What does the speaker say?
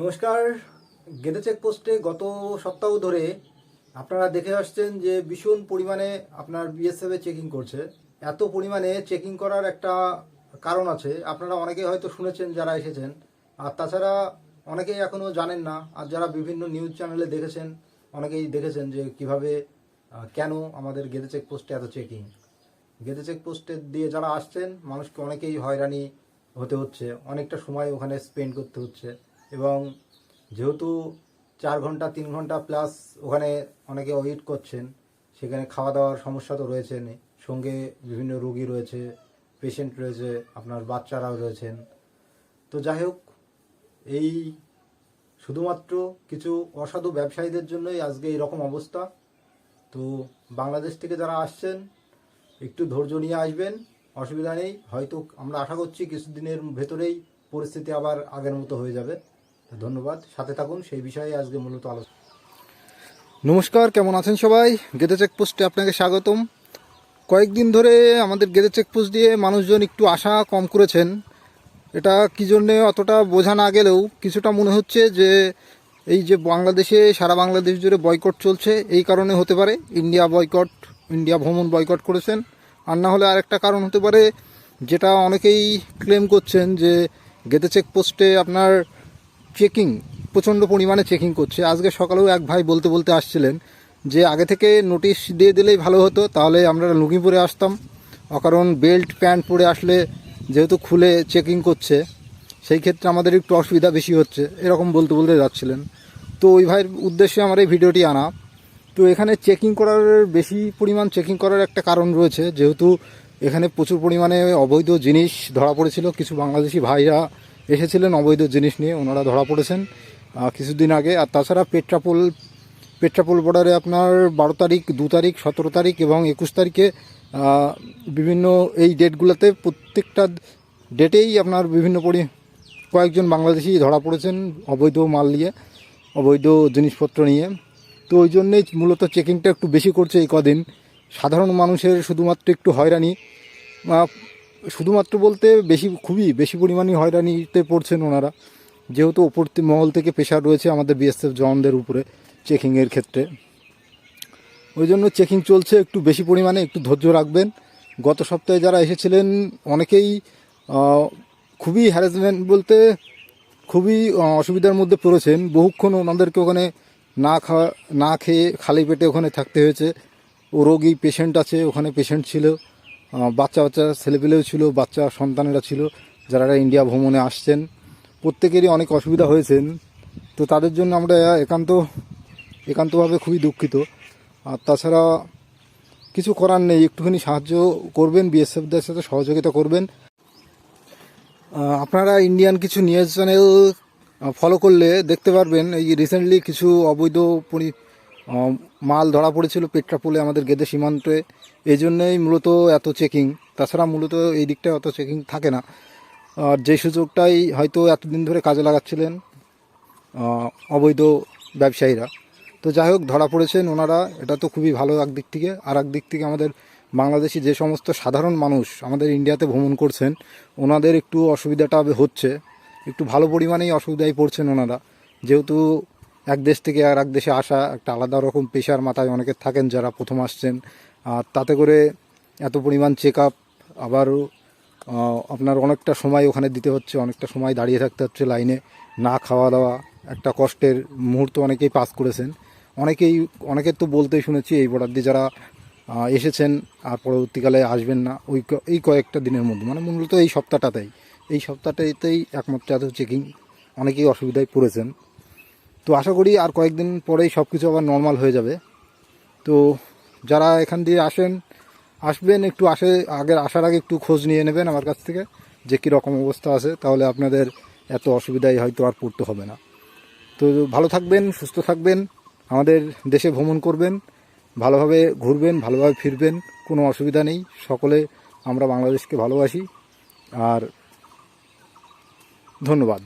নমস্কার। গেদে চেকপোস্টে গত সপ্তাহ ধরে আপনারা দেখে আসছেন যে ভীষণ পরিমাণে আপনার বিএসএফে চেকিং করছে। এত পরিমাণে চেকিং করার একটা কারণ আছে। আপনারা অনেকেই হয়তো শুনেছেন, যারা এসেছেন। আর তাছাড়া অনেকেই এখনও জানেন না। আর যারা বিভিন্ন নিউজ চ্যানেলে দেখেছেন, অনেকেই দেখেছেন যে কীভাবে কেন আমাদের গেদে চেকপোস্টে এত চেকিং। গেদে চেকপোস্টে দিয়ে যারা আসছেন, মানুষকে অনেকেই হয়রানি হতে হচ্ছে। অনেকটা সময় ওখানে স্পেন্ড করতে হচ্ছে। এবং যেহেতু চার ঘণ্টা, তিন ঘণ্টা প্লাস ওখানে অনেকে ওয়েট করছেন, সেখানে খাওয়া দাওয়ার সমস্যা তো রয়েছে সঙ্গে বিভিন্ন রোগী রয়েছে পেশেন্ট রয়েছে, আপনার বাচ্চারাও রয়েছেন। তো যাই হোক, এই শুধুমাত্র কিছু অসাধু ব্যবসায়ীদের জন্যই আজকে এরকম অবস্থা। তো বাংলাদেশ থেকে যারা আসছেন, একটু ধৈর্য নিয়ে আসবেন, অসুবিধা নেই। হয়তো আমরা আশা করছি কিছুদিনের ভেতরেই পরিস্থিতি আবার আগের মতো হয়ে যাবে। ধন্যবাদ। সাথে থাকুন, সেই বিষয়ে আজকে মূলত আলোচনা। নমস্কার, কেমন আছেন সবাই? গেদে চেকপোস্টে আপনাকে স্বাগতম। কয়েকদিন ধরে আমাদের গেদে চেকপোস্ট দিয়ে মানুষজন একটু আশা কম করেছেন। এটা কী জন্যে অতটা বোঝা না গেলেও কিছুটা মনে হচ্ছে যে, এই যে বাংলাদেশে, সারা বাংলাদেশ জুড়ে বয়কট চলছে, এই কারণে হতে পারে ইন্ডিয়া বয়কট, ইন্ডিয়া ভ্রমণ বয়কট করেছেন। আর না হলে আরেকটা কারণ হতে পারে, যেটা অনেকেই ক্লেম করছেন যে, গেদে চেকপোস্টে আপনার চেকিং প্রচণ্ড পরিমাণে চেকিং করছে। আজকে সকালেও এক ভাই বলতে বলতে আসছিলেন যে, আগে থেকে নোটিশ দিয়ে দিলেই ভালো হতো, তাহলে আমরা লুঙ্গি পরে আসতাম। অকারণ বেল্ট প্যান্ট পরে আসলে যেহেতু খুলে চেকিং করছে, সেই ক্ষেত্রে আমাদের একটু অসুবিধা বেশি হচ্ছে, এরকম বলতে বলতে যাচ্ছিলেন। তো ওই ভাইয়ের উদ্দেশ্যে আমার এই ভিডিওটি আনা। তো এখানে চেকিং করার বেশি পরিমাণ চেকিং করার একটা কারণ রয়েছে, যেহেতু এখানে প্রচুর পরিমাণে অবৈধ জিনিস ধরা পড়েছিল, কিছু বাংলাদেশি ভাইরা এসেছিলেন অবৈধ জিনিস নিয়ে, ওনারা ধরা পড়েছেন। কিছুদিন আগে, আর তাছাড়া পেট্রাপোল পেট্রাপোল বর্ডারে আপনার বারো তারিখ, দু তারিখ, সতেরো তারিখ এবং একুশ তারিখে বিভিন্ন এই ডেটগুলোতে প্রত্যেকটা ডেটেই আপনার বিভিন্ন পরি, কয়েকজন বাংলাদেশি ধরা পড়েছেন অবৈধ মাল নিয়ে, অবৈধ জিনিসপত্র নিয়ে। তো ওই জন্যেই মূলত চেকিংটা একটু বেশি করছে এই কদিন। সাধারণ মানুষের শুধুমাত্র একটু হয়রানি। শুধুমাত্র বলতে বেশি, খুবই বেশি পরিমাণে হয়রানিতে পড়ছেন ওনারা। যেহেতু ওপর মহল থেকে প্রেশার রয়েছে আমাদের বিএসএফ জওয়ানদের উপরে চেকিংয়ের ক্ষেত্রে। ওই জন্য চেকিং চলছে, একটু বেশি পরিমাণে একটু ধৈর্য রাখবেন। গত সপ্তাহে যারা এসেছিলেন, অনেকেই খুবই হ্যারাসমেন্ট বলতে খুবই অসুবিধার মধ্যে পড়েছেন। বহুক্ষণ ওনাদেরকে ওখানে না খাওয়া না খেয়ে খালি পেটে ওখানে থাকতে হয়েছে। ও রোগী পেশেন্ট আছে, ওখানে পেশেন্ট ছিল। বাচ্চা বাচ্চা ছেলেপেলেও ছিল, বাচ্চা সন্তানেরা ছিল, যারা ইন্ডিয়া ভ্রমণে আসছেন। প্রত্যেকেরই অনেক অসুবিধা হয়েছেন। তো তাদের জন্য আমরা একান্ত, একান্তভাবে খুবই দুঃখিত। আর তাছাড়া কিছু করার নেই, একটুখানি সাহায্য করবেন, বিএসএফদের সাথে সহযোগিতা করবেন। আপনারা ইন্ডিয়ান কিছু নিউজ চ্যানেল ফলো করলে দেখতে পারবেন। এই রিসেন্টলি কিছু অবৈধ মাল ধরা পড়েছিল পেট্রাপোলে আমাদের গেদে সীমান্তে। এই জন্যই মূলত এত চেকিং তাছাড়া মূলত এই দিকটায় অত চেকিং থাকে না। আর যে সুযোগটাই হয়তো এতদিন ধরে কাজে লাগাচ্ছিলেন অবৈধ ব্যবসায়ীরা। তো যাই হোক, ধরা পড়েছেন ওনারা। এটা তো খুবই ভালো একদিক থেকে। আর একদিক থেকে আমাদের বাংলাদেশি যে সমস্ত সাধারণ মানুষ আমাদের ইন্ডিয়াতে ভ্রমণ করছেন, ওনাদের একটু অসুবিধাটা হচ্ছে। একটু ভালো পরিমাণেই অসুবিধায় পড়ছেন ওনারা। যেহেতু এক দেশ থেকে আর এক দেশে আসা একটা আলাদা রকম পেশার মাথায় অনেকে থাকেন যারা প্রথম আসছেন। আর তাতে করে এত পরিমাণ চেক আপ আবারও আপনার অনেকটা সময় ওখানে দিতে হচ্ছে, অনেকটা সময় দাঁড়িয়ে থাকতে হচ্ছে লাইনে। না খাওয়া দাওয়া একটা কষ্টের মুহূর্ত অনেকেই পাস করেছেন। অনেকেই, অনেকের তো বলতেই শুনেছি এই বর্ডার দিয়ে যারা এসেছেন আর পরবর্তীকালে আসবেন না, ওই এই কয়েকটা দিনের মধ্যে। মানে মূলত এই সপ্তাহটাতেই এই সপ্তাহটাতেই একমাত্র এত চেকিং অনেকেই অসুবিধায় পড়েছেন। তো আশা করি আর কয়েকদিন পরেই সব কিছু আবার নর্মাল হয়ে যাবে। তো যারা এখান দিয়ে আসেন, আসবেন, একটু আসে, আগের আসার আগে একটু খোঁজ নিয়ে নেবেন আমার কাছ থেকে যে কী রকম অবস্থা আছে, তাহলে আপনাদের এত অসুবিধায় হয়তো আর পড়তে হবে না। তো ভালো থাকবেন, সুস্থ থাকবেন, আমাদের দেশে ভ্রমণ করবেন, ভালোভাবে ঘুরবেন, ভালোভাবে ফিরবেন, কোনো অসুবিধা নেই। সকলে আমরা বাংলাদেশকে ভালোবাসি। আর ধন্যবাদ।